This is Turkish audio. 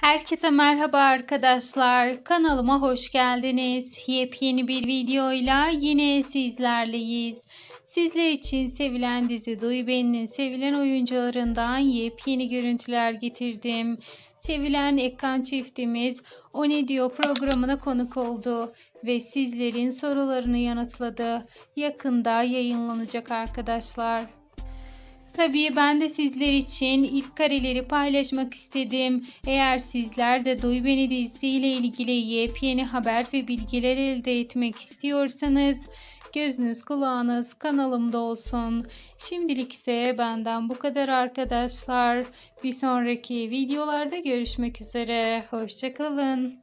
Herkese merhaba arkadaşlar. Kanalıma hoş geldiniz. Yepyeni bir videoyla yine sizlerleyiz. Sizler için sevilen dizi Duy Beni'nin sevilen oyuncularından yepyeni görüntüler getirdim. Sevilen ekran çiftimiz O Ne Diyor programına konuk oldu ve sizlerin sorularını yanıtladı. Yakında yayınlanacak arkadaşlar. Tabii ben de sizler için ilk kareleri paylaşmak istedim. Eğer sizler de Duy Beni dizisiyle ilgili yepyeni haber ve bilgiler elde etmek istiyorsanız gözünüz kulağınız kanalımda olsun. Şimdilik ise benden bu kadar arkadaşlar. Bir sonraki videolarda görüşmek üzere. Hoşçakalın.